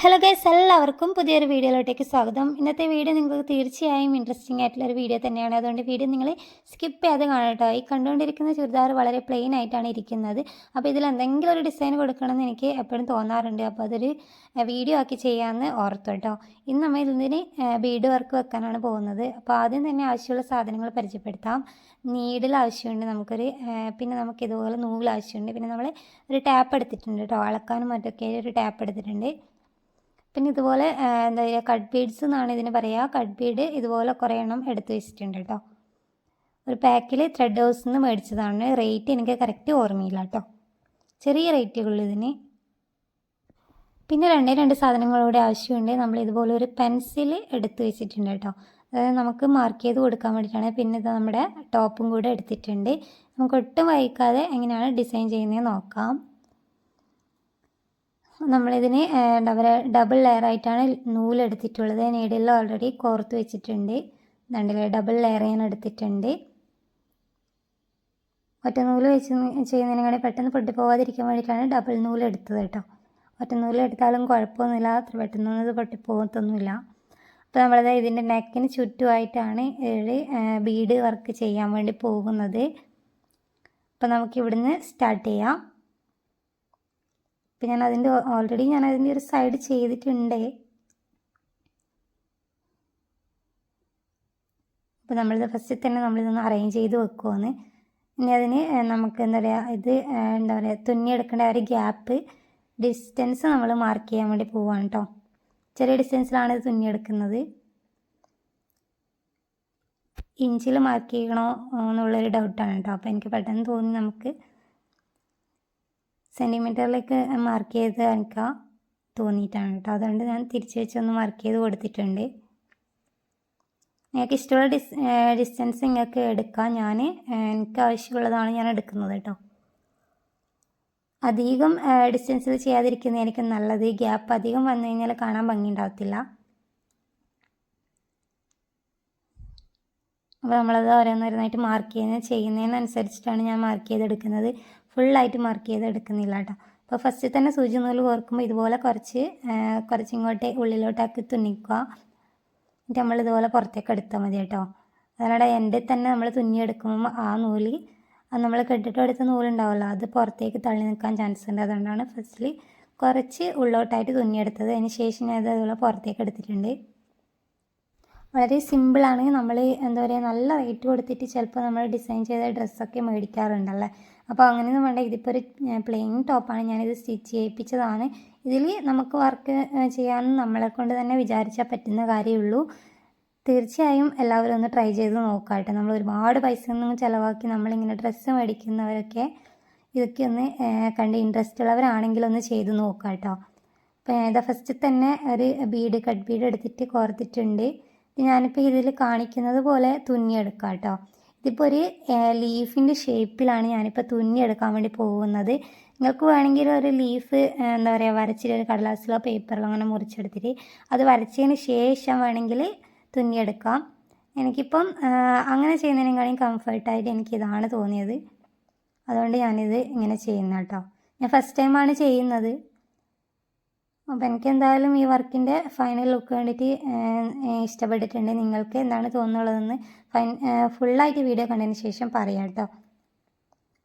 Hello guys എല്ലാവർക്കും പുതിയൊരു വീഡിയോയിലോട്ടേക്ക് സ്വാഗതം. ഇന്നത്തെ വീഡിയോ നിങ്ങൾക്ക് തീർച്ചയായും ഇൻട്രസ്റ്റിംഗ് ആയിട്ടുള്ള ഒരു വീഡിയോ തന്നെയാണ്. അതുകൊണ്ട് വീഡിയോ നിങ്ങൾ സ്കിപ്പ് ചെയ്യാതെ കാണട്ടോ ഈ കണ്ടുകൊണ്ടിരിക്കുന്ന ചുരിദാർ വളരെ പ്ലെയിൻ ആയിട്ടാണ് ഇരിക്കുന്നത്. അപ്പോൾ ഇതിൽ എന്തെങ്കിലും ഒരു ഡിസൈൻ കൊടുക്കണമെന്ന് എനിക്ക് എപ്പോഴും തോന്നാറുണ്ട്. അപ്പോൾ അതൊരു വീഡിയോ ആക്കി ചെയ്യാമെന്ന് ഓർത്തു കേട്ടോ ഇന്ന് നമ്മൾ ഇതിന് ബീഡ് വർക്ക് വെക്കാനാണ് പോകുന്നത്. അപ്പോൾ ആദ്യം തന്നെ ആവശ്യമുള്ള സാധനങ്ങൾ പരിചയപ്പെടുത്താം. നീഡിൽ ആവശ്യമുണ്ട് നമുക്കൊരു പിന്നെ നമുക്ക് ഇതുപോലെ നൂൽ ആവശ്യമുണ്ട്. പിന്നെ നമ്മൾ ഒരു ടാപ്പ് എടുത്തിട്ടുണ്ട് കേട്ടോ അളക്കാനും മറ്റൊക്കെ ഒരു ടാപ്പ് എടുത്തിട്ടുണ്ട്. പിന്നെ ഇതുപോലെ എന്താ പറയുക കട്ട് ബീഡ്സ് എന്നാണ് ഇതിന് പറയുക കട്ട് ബീഡ് ഇതുപോലെ കുറേ എണ്ണം എടുത്ത് വെച്ചിട്ടുണ്ട് കേട്ടോ. ഒരു പാക്കിൽ ത്രെഡ് ഹൗസിൽ നിന്ന് മേടിച്ചതാണ്. റേറ്റ് എനിക്ക് കറക്റ്റ് ഓർമ്മയില്ല കേട്ടോ. ചെറിയ റേറ്റുകളുള്ളൂ ഇതിന്. പിന്നെ രണ്ടേ രണ്ട് സാധനങ്ങളോടെ ആവശ്യമുണ്ട്. നമ്മൾ ഇതുപോലെ ഒരു പെൻസിൽ എടുത്ത് വെച്ചിട്ടുണ്ട് കേട്ടോ. അതായത് നമുക്ക് മാർക്ക് ചെയ്ത് കൊടുക്കാൻ വേണ്ടിയിട്ടാണ്. പിന്നെ ഇത് നമ്മുടെ ടോപ്പും കൂടെ എടുത്തിട്ടുണ്ട്. നമുക്ക് ഒട്ടും വൈകാതെ എങ്ങനെയാണ് ഡിസൈൻ ചെയ്യുന്നത് നോക്കാം. നമ്മളിതിന് എന്താ ഡബിൾ ലെയറായിട്ടാണ് നൂലെടുത്തിട്ടുള്ളത്. നീഡിൽ ഓൾറെഡി കോർത്ത് വെച്ചിട്ടുണ്ട്. രണ്ട് ഡബിൾ ലെയർ ഞാൻ എടുത്തിട്ടുണ്ട്. ഒറ്റ നൂൽ വെച്ച് ചെയ്യുന്നതിനെ പെട്ടെന്ന് പൊട്ടി പോകാതിരിക്കാൻ വേണ്ടിയിട്ടാണ് ഡബിൾ നൂൽ എടുത്തത് കേട്ടോ. ഒറ്റ നൂൽ എടുത്താലും കുഴപ്പമൊന്നുമില്ല. അത്ര പെട്ടെന്നൊന്നും ഇത് പൊട്ടി പോകത്തൊന്നുമില്ല. അപ്പോൾ നമ്മളത് ഇതിന്റെ നെക്കിന് ചുറ്റുമായിട്ടാണ് ഒരു ബീഡ് വർക്ക് ചെയ്യാൻ വേണ്ടി പോകുന്നത്. അപ്പോൾ നമുക്ക് ഇവിടുന്ന് സ്റ്റാർട്ട് ചെയ്യാം. ഇപ്പം ഞാൻ അതിന്റെ ഓൾറെഡി ഞാൻ അതിന്റെ ഒരു സൈഡ് ചെയ്തിട്ടുണ്ട്. അപ്പോൾ നമ്മളിത് ഫസ്റ്റ് തന്നെ നമ്മളിതൊന്ന് അറേഞ്ച് ചെയ്ത് വെക്കുമെന്ന് ഇനി അതിന് നമുക്ക് എന്താ പറയുക ഇത് എന്താ പറയുക തുന്നിയെടുക്കേണ്ട ഒരു ഗ്യാപ്പ് ഡിസ്റ്റൻസ് നമ്മൾ മാർക്ക് ചെയ്യാൻ വേണ്ടി പോവാണ് കേട്ടോ ചെറിയ ഡിസ്റ്റൻസിലാണ് ഇത് തുന്നിയെടുക്കുന്നത്. ഇഞ്ചിൽ മാർക്ക് ചെയ്യണോ എന്നുള്ളൊരു ഡൗട്ടാണ് കേട്ടോ അപ്പോൾ എനിക്ക് പെട്ടെന്ന് തോന്നി നമുക്ക് സെന്റിമീറ്ററിലേക്ക് മാർക്ക് ചെയ്ത് എനിക്ക് തോന്നിയിട്ടാണ് കേട്ടോ. അതുകൊണ്ട് ഞാൻ തിരിച്ച് വെച്ചൊന്ന് മാർക്ക് ചെയ്ത് കൊടുത്തിട്ടുണ്ട്. നിങ്ങൾക്ക് ഇഷ്ടമുള്ള ഡിസ് ഡിസ്റ്റൻസ് നിങ്ങൾക്ക് എടുക്കാം. ഞാൻ എനിക്ക് ആവശ്യമുള്ളതാണ് ഞാൻ എടുക്കുന്നത് കേട്ടോ. അധികം ഡിസ്റ്റൻസ് ഡിസ്റ്റൻസിൽ എനിക്ക് നല്ലത്. ഗ്യാപ്പ് അധികം വന്നു കഴിഞ്ഞാൽ കാണാൻ ഭംഗി ഉണ്ടാകത്തില്ല അപ്പോൾ നമ്മളത് ഓരോന്നോരോന്നായിട്ട് മാർക്ക് ചെയ്യുന്നത് ചെയ്യുന്നതിനനുസരിച്ചിട്ടാണ് ഞാൻ മാർക്ക് ചെയ്തെടുക്കുന്നത്. ഫുള്ളായിട്ട് മാർക്ക് ചെയ്ത് എടുക്കുന്നില്ല കേട്ടോ അപ്പോൾ ഫസ്റ്റ് തന്നെ സൂചി നൂൽ കോർക്കുമ്പോൾ ഇതുപോലെ കുറച്ച് കുറച്ചിങ്ങോട്ടേ ഉള്ളിലോട്ടാക്കി തുന്നിക്കുക. എന്നിട്ട് നമ്മൾ ഇതുപോലെ പുറത്തേക്ക് എടുത്താൽ മതി കേട്ടോ. അതല്ലാതെ എന്റെ തന്നെ നമ്മൾ തുന്നിയെടുക്കുമ്പോൾ ആ നൂൽ നമ്മൾ കെട്ടിട്ട് എടുത്ത നൂലുണ്ടാവുമല്ലോ അത് പുറത്തേക്ക് തള്ളി നിൽക്കാൻ ചാൻസ് ഉണ്ട്. അതുകൊണ്ടാണ് ഫസ്റ്റിൽ കുറച്ച് ഉള്ളോട്ടായിട്ട് തുന്നിയെടുത്തത് അതിന് ശേഷം ഞാൻ അതുപോലെ പുറത്തേക്ക് എടുത്തിട്ടുണ്ട്. വളരെ സിമ്പിളാണ് നമ്മൾ എന്താ പറയുക നല്ല റേറ്റ് കൊടുത്തിട്ട് ചിലപ്പോൾ നമ്മൾ ഡിസൈൻ ചെയ്ത ഡ്രസ്സൊക്കെ മേടിക്കാറുണ്ടല്ലേ? അപ്പോൾ അങ്ങനെയൊന്നും വേണ്ട. ഇതിപ്പോൾ ഒരു പ്ലെയിൻ ടോപ്പാണ് ഞാനിത് സ്റ്റിച്ച് ചെയ്യിപ്പിച്ചതാണ്. ഇതിൽ നമുക്ക് വർക്ക് ചെയ്യാമെന്ന് നമ്മളെ കൊണ്ട് തന്നെ വിചാരിച്ചാൽ പറ്റുന്ന കാര്യമുള്ളൂ തീർച്ചയായും എല്ലാവരും ഒന്ന് ട്രൈ ചെയ്ത് നോക്കാട്ടെ. നമ്മൾ ഒരുപാട് പൈസ ഒന്നും ചിലവാക്കി നമ്മളിങ്ങനെ ഡ്രസ്സ് മേടിക്കുന്നവരൊക്കെ ഇതൊക്കെ ഒന്ന് കണ്ട് ഇൻട്രസ്റ്റ് ഉള്ളവരാണെങ്കിൽ ഒന്ന് ചെയ്ത് നോക്കാട്ടോ. കേട്ടോ അപ്പോൾ ഇതാ ഫസ്റ്റ് തന്നെ ഒരു ബീഡ് കട്ട് ബീഡ് എടുത്തിട്ട് കോർത്തിട്ടുണ്ട്. ഞാനിപ്പോൾ ഇതിൽ കാണിക്കുന്നത് പോലെ തുന്നിയെടുക്കാം കേട്ടോ ഇതിപ്പോൾ ഒരു ലീഫിന്റെ ഷേപ്പിലാണ് ഞാനിപ്പോൾ തുന്നിയെടുക്കാൻ വേണ്ടി പോകുന്നത്. നിങ്ങൾക്ക് വേണമെങ്കിൽ ഒരു ലീഫ് എന്താ പറയുക വരച്ചിട്ട് ഒരു കടലാസിലോ പേപ്പറിലോ അങ്ങനെ മുറിച്ചെടുത്തിട്ട് അത് വരച്ചതിന് ശേഷം വേണമെങ്കിൽ തുന്നിയെടുക്കാം. എനിക്കിപ്പം അങ്ങനെ ചെയ്യുന്നതിനേക്കാളും കംഫർട്ടായിട്ട് എനിക്ക് ഇതാണ് തോന്നിയത്. അതുകൊണ്ട് ഞാനിത് ഇങ്ങനെ ചെയ്യുന്ന കേട്ടോ ഞാൻ ഫസ്റ്റ് ടൈമാണ് ചെയ്യുന്നത്. അപ്പോൾ എനിക്ക് എന്തായാലും ഈ വർക്കിന്റെ ഫൈനൽ ലുക്ക് കണ്ടിട്ട് ഇഷ്ടപ്പെട്ടിട്ടുണ്ട്. നിങ്ങൾക്ക് എന്താണ് തോന്നുന്നുള്ളതെന്ന് ഫൈൻ ഫുള്ളായിട്ട് വീഡിയോ കണ്ടതിന് ശേഷം പറയാം കേട്ടോ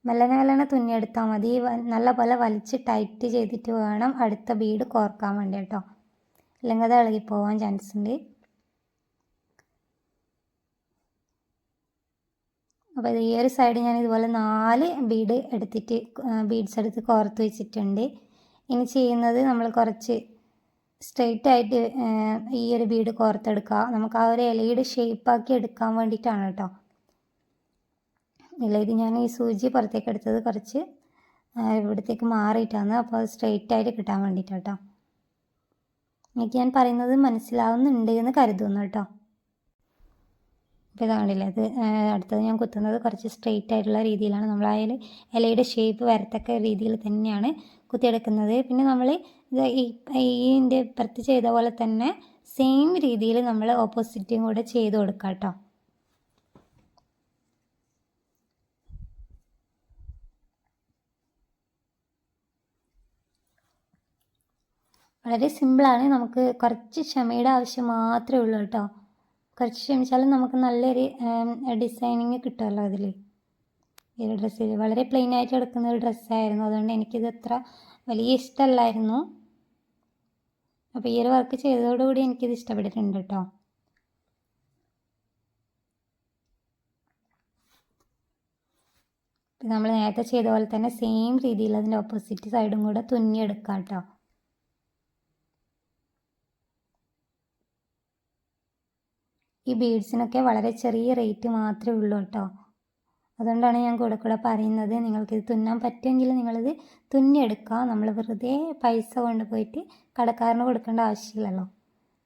മെല്ലനെ മെല്ലനെ തുന്നിയെടുത്താൽ മതി. നല്ല പോലെ വലിച്ച് ടൈറ്റ് ചെയ്തിട്ട് വേണം അടുത്ത ബീഡ് കോർക്കാൻ വേണ്ടി കേട്ടോ അല്ലെങ്കിൽ അത് ഇളകി പോകാൻ ചാൻസ് ഉണ്ട്. അപ്പോൾ ഈ ഒരു സൈഡ് ഞാൻ ഇതുപോലെ നാല് ബീഡ് എടുത്തിട്ട് ബീഡ്സ് എടുത്ത് കോർത്ത് വെച്ചിട്ടുണ്ട്. ഇനി ചെയ്യുന്നത് നമ്മൾ കുറച്ച് സ്ട്രെയിറ്റ് ആയിട്ട് ഈ ഒരു ബീഡ് കോർത്തെടുക്കുക. നമുക്ക് ആ ഒരു ഇലയുടെ ഷേപ്പാക്കി എടുക്കാൻ വേണ്ടിയിട്ടാണ് കേട്ടോ ഇല്ല ഇത് ഞാൻ ഈ സൂചി പുറത്തേക്ക് എടുത്തത് കുറച്ച് ഇവിടത്തേക്ക് മാറിയിട്ടാണ്. അപ്പോൾ അത് സ്ട്രെയിറ്റ് ആയിട്ട് കിട്ടാൻ വേണ്ടിയിട്ട് കേട്ടോ എനിക്ക് ഞാൻ പറയുന്നത് മനസ്സിലാവുന്നുണ്ട് എന്ന് കരുതുന്നു കേട്ടോ ഇപ്പോൾ ഇതാണില്ലേ അത് അടുത്തത് ഞാൻ കുത്തുന്നത് കുറച്ച് സ്ട്രെയിറ്റ് ആയിട്ടുള്ള രീതിയിലാണ്. നമ്മൾ ആ ഇലയുടെ ഷേപ്പ് വരത്തക്ക രീതിയിൽ തന്നെയാണ് കുത്തിയെടുക്കുന്നത്. പിന്നെ നമ്മൾ ഇത് ഈ ഇപ്പുറത്ത് ചെയ്ത പോലെ തന്നെ സെയിം രീതിയിൽ നമ്മൾ ഓപ്പോസിറ്റും കൂടെ ചെയ്ത് കൊടുക്കാം കേട്ടോ വളരെ സിമ്പിളാണ് നമുക്ക് കുറച്ച് ക്ഷമയുടെ ആവശ്യം മാത്രമേ ഉള്ളൂ കേട്ടോ കുറച്ച് ക്ഷമിച്ചാലും നമുക്ക് നല്ലൊരു ഡിസൈനിങ് കിട്ടുമല്ലോ അതിൽ ഈ ഒരു വളരെ പ്ലെയിൻ ആയിട്ട് എടുക്കുന്ന ഒരു ഡ്രസ്സായിരുന്നു അതുകൊണ്ട് എനിക്കിത് അത്ര വലിയ ഇഷ്ടമല്ലായിരുന്നു. അപ്പോൾ ഈ ഒരു വർക്ക് ചെയ്തതോടുകൂടി എനിക്കിത് ഇഷ്ടപ്പെട്ടിട്ടുണ്ട് കേട്ടോ നമ്മൾ നേരത്തെ ചെയ്ത പോലെ തന്നെ സെയിം രീതിയിൽ അതിന്റെ ഓപ്പോസിറ്റ് സൈഡും കൂടെ തുന്നിയെടുക്കാം കേട്ടോ ഈ ബീഡ്സിനൊക്കെ വളരെ ചെറിയ റേറ്റ് മാത്രമേ ഉള്ളൂ കേട്ടോ അതുകൊണ്ടാണ് ഞാൻ കൂടെ കൂടെ പറയുന്നത്. നിങ്ങൾക്കിത് തുന്നാൻ പറ്റുമെങ്കിൽ നിങ്ങളിത് തുന്നിയെടുക്കുക. നമ്മൾ വെറുതെ പൈസ കൊണ്ടുപോയിട്ട് കടക്കാരന് കൊടുക്കേണ്ട ആവശ്യമില്ലല്ലോ.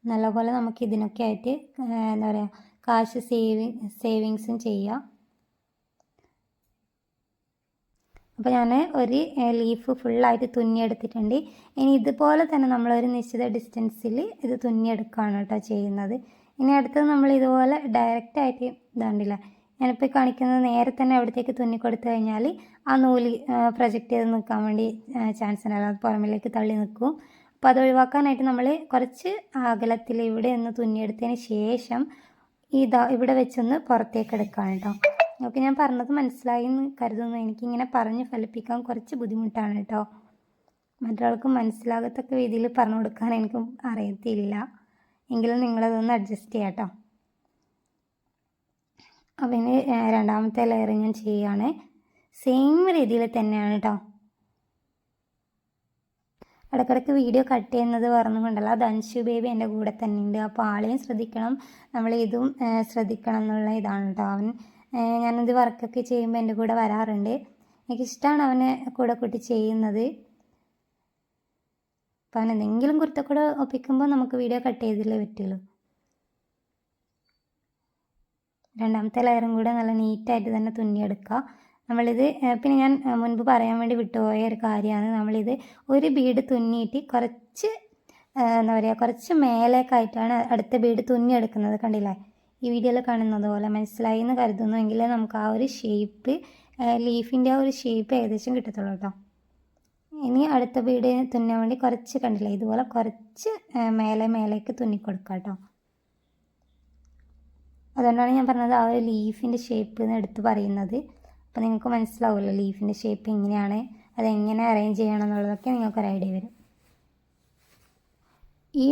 നല്ലപോലെ നമുക്ക് ഇതിനൊക്കെ ആയിട്ട് എന്താ പറയുക കാശ് സേവിങ് സേവിങ്സും ചെയ്യാം. അപ്പോൾ ഞാൻ ഒരു ലീഫ് ഫുള്ളായിട്ട് തുന്നിയെടുത്തിട്ടുണ്ട്. ഇനി ഇതുപോലെ തന്നെ നമ്മളൊരു നിശ്ചിത ഡിസ്റ്റൻസിൽ ഇത് തുന്നിയെടുക്കുകയാണ് കേട്ടോ ചെയ്യുന്നത്. ഇനി അടുത്തത് നമ്മൾ ഇതുപോലെ ഡയറക്റ്റായിട്ട് ഇതാണ്ടില്ല ഞാനിപ്പോൾ കാണിക്കുന്നത് നേരെ തന്നെ അവിടത്തേക്ക് തുന്നി കൊടുത്തു കഴിഞ്ഞാൽ ആ നൂൽ പ്രൊജക്റ്റ് ചെയ്ത് നിൽക്കാൻ വേണ്ടി ചാൻസ് ഉണ്ടാകും അത് പുറമിലേക്ക് തള്ളി നിൽക്കും. അപ്പോൾ അത് ഒഴിവാക്കാനായിട്ട് നമ്മൾ കുറച്ച് അകലത്തിൽ ഇവിടെ ഒന്ന് തുന്നിയെടുത്തതിന് ശേഷം ഇതാ ഇവിടെ വെച്ചൊന്ന് പുറത്തേക്ക് എടുക്കുകയാണ് കേട്ടോ ഓക്കെ ഞാൻ പറഞ്ഞത് മനസ്സിലായി എന്ന് കരുതുന്നു. എനിക്കിങ്ങനെ പറഞ്ഞ് ഫലിപ്പിക്കാൻ കുറച്ച് ബുദ്ധിമുട്ടാണ് കേട്ടോ മറ്റൊരാൾക്ക് മനസ്സിലാകത്തക്ക രീതിയിൽ പറഞ്ഞു കൊടുക്കാൻ എനിക്ക് അറിയത്തില്ല. എങ്കിലും നിങ്ങളതൊന്ന് അഡ്ജസ്റ്റ് ചെയ്യാം കേട്ടോ ഇനി രണ്ടാമത്തെ ലെയർ ഞാൻ ചെയ്യുകയാണ് സെയിം രീതിയിൽ തന്നെയാണ് കേട്ടോ ഇടയ്ക്കിടയ്ക്ക് വീഡിയോ കട്ട് ചെയ്യുന്നത് പറഞ്ഞുകൊണ്ടല്ല അത് അൻഷു ബേബി എന്റെ കൂടെ തന്നെ ഉണ്ട് അപ്പോൾ ആളെയും ശ്രദ്ധിക്കണം. നമ്മൾ ഇതും ശ്രദ്ധിക്കണം എന്നുള്ള ഇതാണ് കേട്ടോ അവൻ. ഞാനിത് വർക്കൊക്കെ ചെയ്യുമ്പോൾ എന്റെ കൂടെ വരാറുണ്ട്. എനിക്കിഷ്ടമാണ് അവനെ കൂടെ കൂട്ടി ചെയ്യുന്നത്. അപ്പോൾ അവൻ എന്തെങ്കിലും കുരുത്തക്കൂടെ ഒപ്പിക്കുമ്പോൾ നമുക്ക് വീഡിയോ കട്ട് ചെയ്തില്ലേ പറ്റുള്ളൂ. രണ്ടാമത്തെ ലെയറും കൂടെ നല്ല നീറ്റായിട്ട് തന്നെ തുന്നിയെടുക്കുക. നമ്മളിത് പിന്നെ ഞാൻ മുൻപ് പറയാൻ വേണ്ടി വിട്ടുപോയ ഒരു കാര്യമാണ്. നമ്മളിത് ഒരു ബീഡ് തുന്നിയിട്ട് കുറച്ച് എന്താ പറയുക കുറച്ച് മേലേക്കായിട്ടാണ് അടുത്ത ബീഡ് തുന്നിയെടുക്കുന്നത്. കണ്ടില്ലേ? ഈ വീഡിയോയിൽ കാണുന്നത് പോലെ മനസ്സിലായി എന്ന് കരുതുന്നു എങ്കിലേ നമുക്ക് ആ ഒരു ഷേപ്പ് ലീഫിന്റെ ആ ഒരു ഷേപ്പ് ഏകദേശം കിട്ടത്തുള്ളൂ കേട്ടോ. ഇനി അടുത്ത ബീഡ് തുന്നാൻ വേണ്ടി കുറച്ച് കണ്ടില്ലേ? ഇതുപോലെ കുറച്ച് മേലെ മേലേക്ക് തുന്നിക്കൊടുക്കാം കേട്ടോ. അതുകൊണ്ടാണ് ഞാൻ പറഞ്ഞത് ആ ഒരു ലീഫിന്റെ ഷേപ്പ് എന്ന് എടുത്ത് പറയുന്നത്. അപ്പോൾ നിങ്ങൾക്ക് മനസ്സിലാവുമല്ലോ ലീഫിന്റെ ഷേപ്പ് എങ്ങനെയാണ് അതെങ്ങനെ അറേഞ്ച് ചെയ്യണം എന്നുള്ളതൊക്കെ നിങ്ങൾക്ക് ഒരു ഐഡിയ വരും. ഈ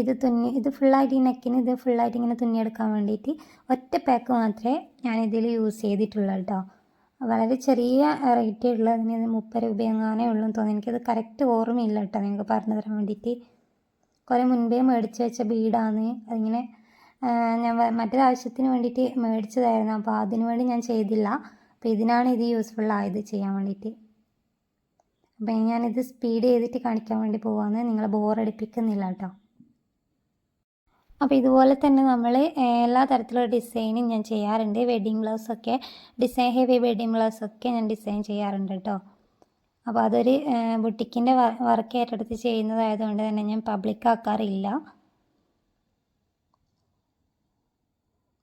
ഇത് തുന്നി ഇത് ഫുള്ളായിട്ട് ഈ നെക്കിന് ഇത് ഫുള്ളായിട്ട് ഇങ്ങനെ തുന്നിയെടുക്കാൻ വേണ്ടിയിട്ട് ഒറ്റ പാക്ക് മാത്രമേ ഞാൻ ഇതിൽ യൂസ് ചെയ്തിട്ടുള്ളൂ കേട്ടോ. വളരെ ചെറിയ റേറ്റേ ഉള്ളൂ അതിന് മുപ്പത് രൂപയെങ്ങാനേ ഉള്ളൂ എന്ന് തോന്നുന്നു. എനിക്കത് കറക്റ്റ് ഓർമ്മയില്ല കേട്ടോ നിങ്ങൾക്ക് പറഞ്ഞു തരാൻ വേണ്ടിയിട്ട്. കുറേ മുൻപേ മേടിച്ച് വെച്ച ബീഡാണ് അതിങ്ങനെ ഞാൻ മറ്റൊരാവശ്യത്തിന് വേണ്ടിയിട്ട് മേടിച്ചതായിരുന്നു. അപ്പോൾ അതിനു വേണ്ടി ഞാൻ ചെയ്തില്ല. അപ്പോൾ ഇതിനാണ് ഇത് യൂസ്ഫുൾ ആയത് ചെയ്യാൻ വേണ്ടിയിട്ട്. അപ്പം ഞാനിത് സ്പീഡ് ചെയ്തിട്ട് കാണിക്കാൻ വേണ്ടി പോവാന്ന്. നിങ്ങളെ ബോറടിപ്പിക്കുന്നില്ല കേട്ടോ അപ്പോൾ ഇതുപോലെ തന്നെ നമ്മൾ എല്ലാ തരത്തിലുള്ള ഡിസൈനും ഞാൻ ചെയ്യാറുണ്ട്. വെഡ്ഡിങ് ബ്ലൗസൊക്കെ ഡിസൈൻ ഹെവി വെഡ്ഡിങ് ബ്ലൗസൊക്കെ ഞാൻ ഡിസൈൻ ചെയ്യാറുണ്ട് കേട്ടോ അപ്പോൾ അതൊരു ബുട്ടിക്കിന്റെ വർക്ക് ഏറ്റെടുത്ത് ചെയ്യുന്നതായതുകൊണ്ട് തന്നെ ഞാൻ പബ്ലിക് ആക്കാറില്ല.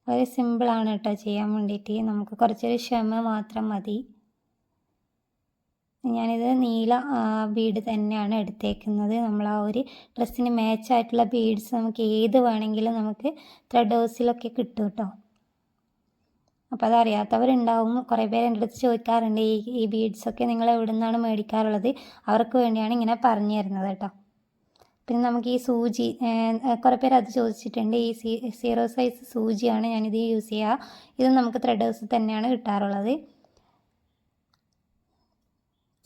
വളരെ സിമ്പിളാണ് കേട്ടോ ചെയ്യാൻ വേണ്ടിയിട്ട്. നമുക്ക് കുറച്ചൊരു ക്ഷമ മാത്രം മതി. ഞാനിത് നീല ബീഡ് തന്നെയാണ് എടുത്തേക്കുന്നത്. നമ്മൾ ആ ഒരു ഡ്രസ്സിന് മാച്ചായിട്ടുള്ള ബീഡ്സ് നമുക്ക് ഏത് വേണമെങ്കിലും നമുക്ക് ത്രെഡ് ഹൗസിലൊക്കെ കിട്ടും കേട്ടോ. അപ്പോൾ അതറിയാത്തവരുണ്ടാവും കുറേ പേര് എന്റെ അടുത്ത് ചോദിക്കാറുണ്ട് ഈ ഈ ബീഡ്സൊക്കെ നിങ്ങൾ എവിടെ നിന്നാണ് മേടിക്കാറുള്ളത്? അവർക്ക് വേണ്ടിയാണ് ഇങ്ങനെ പറഞ്ഞു തരുന്നത് കേട്ടോ. പിന്നെ നമുക്ക് ഈ സൂചി കുറേ പേര് അത് ചോദിച്ചിട്ടുണ്ട്. ഈ സീറോ സൈസ് സൂചിയാണ് ഞാനിത് യൂസ് ചെയ്യുക. ഇത് നമുക്ക് ത്രെഡ് ഹൗസിൽ തന്നെയാണ് കിട്ടാറുള്ളത്.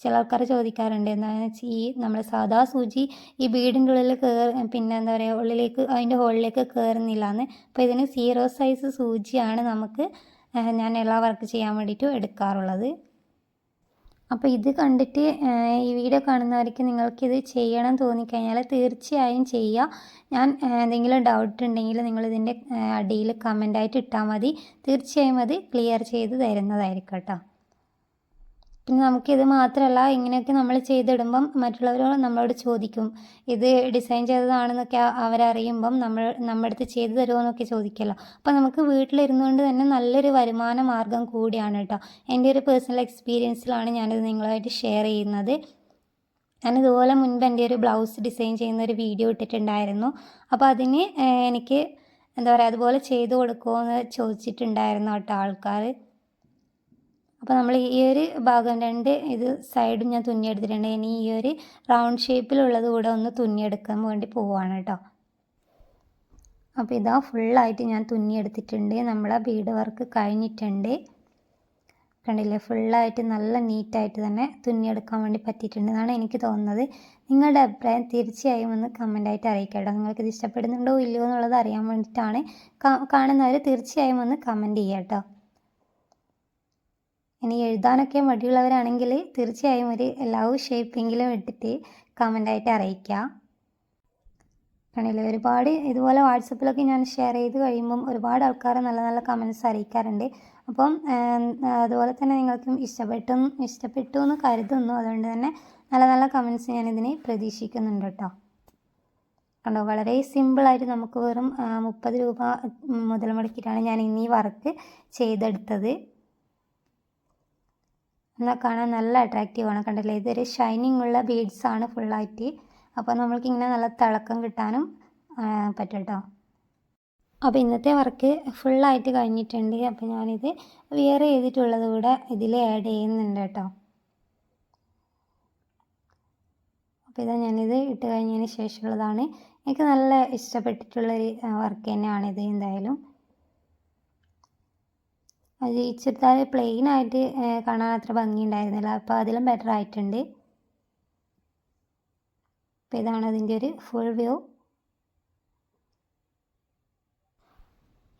ചില ആൾക്കാർ ചോദിക്കാറുണ്ട് എന്താണെന്ന് വെച്ചാൽ ഈ നമ്മുടെ സാധാ സൂചി ഈ ബീഡിന്റെ ഉള്ളിൽ കയറി പിന്നെ എന്താ പറയുക ഉള്ളിലേക്ക് അതിന്റെ ഹോളിലേക്ക് കയറുന്നില്ല എന്ന് അപ്പോൾ ഇതിന് സീറോ സൈസ് സൂചിയാണ് നമുക്ക് ഞാൻ എല്ലാ വർക്ക് ചെയ്യാൻ വേണ്ടിയിട്ടും എടുക്കാറുള്ളത്. അപ്പോൾ ഇത് കണ്ടിട്ട് ഈ വീഡിയോ കാണുന്നവർക്ക് നിങ്ങൾക്കിത് ചെയ്യണം തോന്നിക്കഴിഞ്ഞാൽ തീർച്ചയായും ചെയ്യുക ഞാൻ എന്തെങ്കിലും ഡൗട്ട് ഉണ്ടെങ്കിൽ നിങ്ങളിതിന്റെ അടിയിൽ കമന്റായിട്ട് ഇട്ടാൽ മതി. തീർച്ചയായും അത് ക്ലിയർ ചെയ്ത് തരുന്നതായിരിക്കും കേട്ടോ. പിന്നെ നമുക്കിത് മാത്രമല്ല ഇങ്ങനെയൊക്കെ നമ്മൾ ചെയ്തിടുമ്പം മറ്റുള്ളവർ നമ്മളോട് ചോദിക്കും ഇത് ഡിസൈൻ ചെയ്തതാണെന്നൊക്കെ അവരറിയുമ്പം നമ്മൾ നമ്മുടെ അടുത്ത് ചെയ്തു തരുമോ എന്നൊക്കെ അപ്പം അപ്പോൾ നമുക്ക് വീട്ടിലിരുന്നുകൊണ്ട് തന്നെ നല്ലൊരു വരുമാന മാർഗം കൂടിയാണ് കേട്ടോ എന്റെ ഒരു പേഴ്സണൽ എക്സ്പീരിയൻസിലാണ് ഞാനിത് നിങ്ങളുമായിട്ട് ഷെയർ ചെയ്യുന്നത്. ഞാൻ ഇതുപോലെ മുൻപ് എന്റെ ഒരു ബ്ലൗസ് ഡിസൈൻ ചെയ്യുന്ന ഒരു വീഡിയോ ഇട്ടിട്ടുണ്ടായിരുന്നു. അപ്പോൾ അതിന് എനിക്ക് എന്താ പറയുക അതുപോലെ ചെയ്തു കൊടുക്കുമോ എന്ന് ചോദിച്ചിട്ടുണ്ടായിരുന്നു കേട്ടോ ആൾക്കാർ അപ്പോൾ നമ്മൾ ഈ ഒരു ഭാഗം രണ്ട് ഇത് സൈഡും ഞാൻ തുന്നിയെടുത്തിട്ടുണ്ട് ഇനി ഈ ഒരു റൗണ്ട് ഷേപ്പിലുള്ളത് കൂടെ ഒന്ന് തുന്നിയെടുക്കാൻ വേണ്ടി പോവാണ് കേട്ടോ അപ്പോൾ ഇതാ ഫുള്ളായിട്ട് ഞാൻ തുന്നിയെടുത്തിട്ടുണ്ട് നമ്മളെ ബീഡ് വർക്ക് കഴിഞ്ഞിട്ടുണ്ട്. കണ്ടില്ലേ? ഫുള്ളായിട്ട് നല്ല നീറ്റായിട്ട് തന്നെ തുന്നിയെടുക്കാൻ വേണ്ടി പറ്റിയിട്ടുണ്ട് എന്നാണ് എനിക്ക് തോന്നുന്നത്. നിങ്ങളുടെ അഭിപ്രായം തീർച്ചയായും ഒന്ന് കമന്റായിട്ട് അറിയിക്കുക കേട്ടോ നിങ്ങൾക്ക് ഇത് ഇഷ്ടപ്പെടുന്നുണ്ടോ ഇല്ലയോ എന്നുള്ളത് അറിയാൻ വേണ്ടിയിട്ടാണ്. കാണുന്നവർ തീർച്ചയായും ഒന്ന് കമന്റ് ചെയ്യാം കേട്ടോ ഇനി എഴുതാനൊക്കെ മടിയുള്ളവരാണെങ്കിൽ തീർച്ചയായും ഒരു ലവ് ഷേപ്പെങ്കിലും ഇട്ടിട്ട് കമന്റായിട്ട് അറിയിക്കുക. കണ്ടില്ലേ ഒരുപാട് ഇതുപോലെ വാട്സപ്പിലൊക്കെ ഞാൻ ഷെയർ ചെയ്ത് കഴിയുമ്പം ഒരുപാട് ആൾക്കാർ നല്ല നല്ല കമന്റ്സ് അറിയിക്കാറുണ്ട്. അപ്പം അതുപോലെ തന്നെ നിങ്ങൾക്കും ഇഷ്ടപ്പെട്ടു ഇഷ്ടപ്പെട്ടു എന്ന് കരുതുന്നു. അതുകൊണ്ട് തന്നെ നല്ല നല്ല കമന്റ്സ് ഞാനിതിന് പ്രതീക്ഷിക്കുന്നുണ്ട് കേട്ടോ. കണ്ടോ വളരെ സിമ്പിളായിട്ട് നമുക്ക് വെറും മുപ്പത് രൂപ മുതൽ മുടക്കിയിട്ടാണ് ഞാൻ ഇന്ന് ഈ വർക്ക് ചെയ്തെടുത്തത്. എന്നാൽ കാണാൻ നല്ല അട്രാക്റ്റീവാണ് കണ്ടില്ലേ? ഇതൊരു ഷൈനിങ് ഉള്ള ബീഡ്സ് ആണ് ഫുള്ളായിട്ട് അപ്പോൾ നമ്മൾക്ക് ഇങ്ങനെ നല്ല തിളക്കം കിട്ടാനും പറ്റും കേട്ടോ അപ്പോൾ ഇന്നത്തെ വർക്ക് ഫുള്ളായിട്ട് കഴിഞ്ഞിട്ടുണ്ട്. അപ്പോൾ ഞാനിത് വിയർ ചെയ്തിട്ടുള്ളത് കൂടെ ഇതിൽ ആഡ് ചെയ്യുന്നുണ്ട് കേട്ടോ അപ്പോൾ ഇതാ ഞാനിത് ഇട്ട് കഴിഞ്ഞതിന് ശേഷമുള്ളതാണ്. എനിക്ക് നല്ല ഇഷ്ടപ്പെട്ടിട്ടുള്ളൊരു വർക്ക് തന്നെയാണിത് എന്തായാലും. അത് ഇച്ചിരി ചുരിദാർ പ്ലെയിൻ ആയിട്ട് കാണാൻ അത്ര ഭംഗി ഉണ്ടായിരുന്നില്ല അപ്പോൾ അതിലും ബെറ്റർ ആയിട്ടുണ്ട്. അപ്പോൾ ഇതാണ് അതിന്റെ ഒരു ഫുൾ വ്യൂ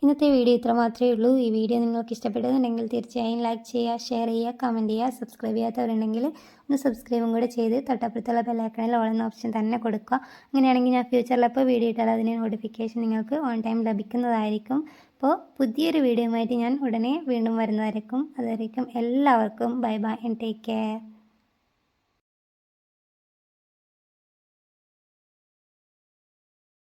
ഇന്നത്തെ വീഡിയോ ഇത്ര മാത്രമേ ഉള്ളൂ. ഈ വീഡിയോ നിങ്ങൾക്ക് ഇഷ്ടപ്പെട്ടതുണ്ടെങ്കിൽ തീർച്ചയായും ലൈക്ക് ചെയ്യുക ഷെയർ ചെയ്യുക കമന്റ് ചെയ്യുക സബ്സ്ക്രൈബ് ചെയ്യാത്തവരുണ്ടെങ്കിൽ ഒന്ന് സബ്സ്ക്രൈബും കൂടെ ചെയ്ത് തൊട്ടപ്പുറത്തുള്ള ബെല്ലൈക്കണിൽ ഓൾ ഓപ്ഷൻ തന്നെ കൊടുക്കുക. അങ്ങനെയാണെങ്കിൽ ഞാൻ ഫ്യൂച്ചറിൽ അപ്പോൾ വീഡിയോ ഇട്ടാൽ അതിന്റെ നോട്ടിഫിക്കേഷൻ നിങ്ങൾക്ക് ഓൺ ടൈം ലഭിക്കുന്നതായിരിക്കും. അപ്പോൾ പുതിയൊരു വീഡിയോയുമായിട്ട് ഞാൻ ഉടനെ വീണ്ടും വരുന്നതായിരിക്കും അതുവരേക്കും എല്ലാവർക്കും bye bye and take care